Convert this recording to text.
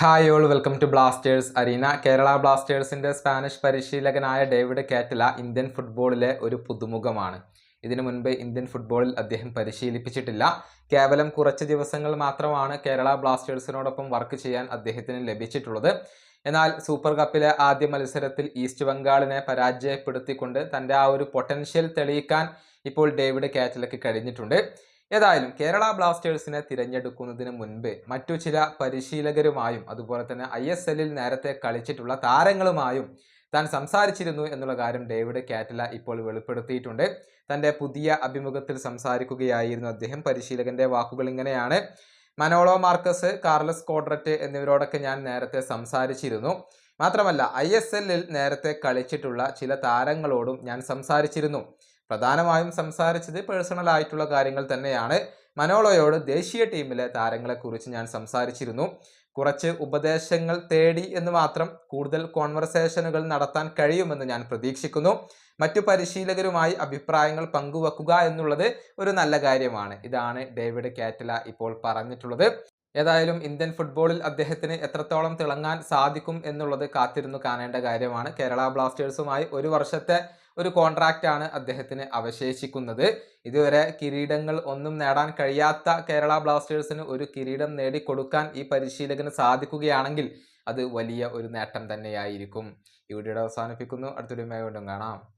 Hi all welcome to Blasters arena. Kerala ബ്ലാസ്റ്റേഴ്സിന്റെ Spanish പരിശീലകനായ David കാറ്റല Indian ഫുട്ബോളിലെ ഒരു പുതുമുഖമാണ്. ഇതിനു മുൻപ് ഇന്ത്യൻ ഫുട്ബോളിൽ അദ്ദേഹം പരിശീലിപ്പിച്ചിട്ടില്ല. കേവലം കുറച്ച് ദിവസങ്ങൾ മാത്രമാണ് കേരള ബ്ലാസ്റ്റേഴ്സിനോടൊപ്പം വർക്ക് ചെയ്യാൻ അദ്ദേഹത്തിന് ലഭിച്ചിട്ടുള്ളത്. എന്നാൽ സൂപ്പർ കപ്പിലെ ആദ്യ മത്സരത്തിൽ ഈസ്റ്റ് ബംഗാളിനെ പരാജയപ്പെടുത്തിക്കൊണ്ട് തന്റെ ആ ഒരു പൊട്ടൻഷ്യൽ തെളിയിക്കാൻ ഇപ്പോൾ ഡേവിഡ് കാറ്റലയ്ക്ക് കഴിഞ്ഞിട്ടുണ്ട്. ഏതായാലും കേരള ബ്ലാസ്റ്റേഴ്സിനെ തിരഞ്ഞെടുക്കുന്നതിന് മുൻപ് മറ്റു ചില പരിശീലകരുമായും അതുപോലെ തന്നെ ഐ എസ് എല്ലിൽ നേരത്തെ കളിച്ചിട്ടുള്ള താരങ്ങളുമായും താൻ സംസാരിച്ചിരുന്നു എന്നുള്ള കാര്യം ഡേവിഡ് കാറ്റല ഇപ്പോൾ വെളിപ്പെടുത്തിയിട്ടുണ്ട്. തന്റെ പുതിയ അഭിമുഖത്തിൽ സംസാരിക്കുകയായിരുന്നു അദ്ദേഹം. പരിശീലകന്റെ വാക്കുകൾ ഇങ്ങനെയാണ്. മനോളോ മാർക്കസ് കാർലസ് കോഡ്രറ്റ് എന്നിവരോടൊക്കെ ഞാൻ നേരത്തെ സംസാരിച്ചിരുന്നു. മാത്രമല്ല ഐ എസ് എല്ലിൽ നേരത്തെ കളിച്ചിട്ടുള്ള ചില താരങ്ങളോടും ഞാൻ സംസാരിച്ചിരുന്നു. പ്രധാനമായും സംസാരിച്ചത് പേഴ്സണൽ ആയിട്ടുള്ള കാര്യങ്ങൾ തന്നെയാണ്. മനോളോയോട് ദേശീയ ടീമിലെ താരങ്ങളെക്കുറിച്ച് ഞാൻ സംസാരിച്ചിരുന്നു. കുറച്ച് ഉപദേശങ്ങൾ തേടി എന്ന് മാത്രം കൂടുതൽ കോൺവെർസേഷനുകൾ നടത്താൻ കഴിയുമെന്ന് ഞാൻ പ്രതീക്ഷിക്കുന്നു. മറ്റു പരിശീലകരുമായി അഭിപ്രായങ്ങൾ പങ്കുവെക്കുക എന്നുള്ളത് ഒരു നല്ല കാര്യമാണ്. ഇതാണ് ഡേവിഡ് കാറ്റല ഇപ്പോൾ പറഞ്ഞിട്ടുള്ളത്. ഏതായാലും ഇന്ത്യൻ ഫുട്ബോളിൽ അദ്ദേഹത്തിന് എത്രത്തോളം തിളങ്ങാൻ സാധിക്കും എന്നുള്ളത് കാത്തിരുന്നു കാണേണ്ട കാര്യമാണ്. കേരള ബ്ലാസ്റ്റേഴ്സുമായി ഒരു വർഷത്തെ ഒരു കോൺട്രാക്റ്റാണ് അദ്ദേഹത്തിന് അവശേഷിക്കുന്നത്. ഇതുവരെ കിരീടങ്ങൾ ഒന്നും നേടാൻ കഴിയാത്ത കേരള ബ്ലാസ്റ്റേഴ്സിന് ഒരു കിരീടം നേടിക്കൊടുക്കാൻ ഈ പരിശീലകന് സാധിക്കുകയാണെങ്കിൽ അത് വലിയ ഒരു നേട്ടം തന്നെയായിരിക്കും. ഈ വീഡിയോയുടെ അവസാനിപ്പിക്കുന്നു. വീണ്ടും കാണാം.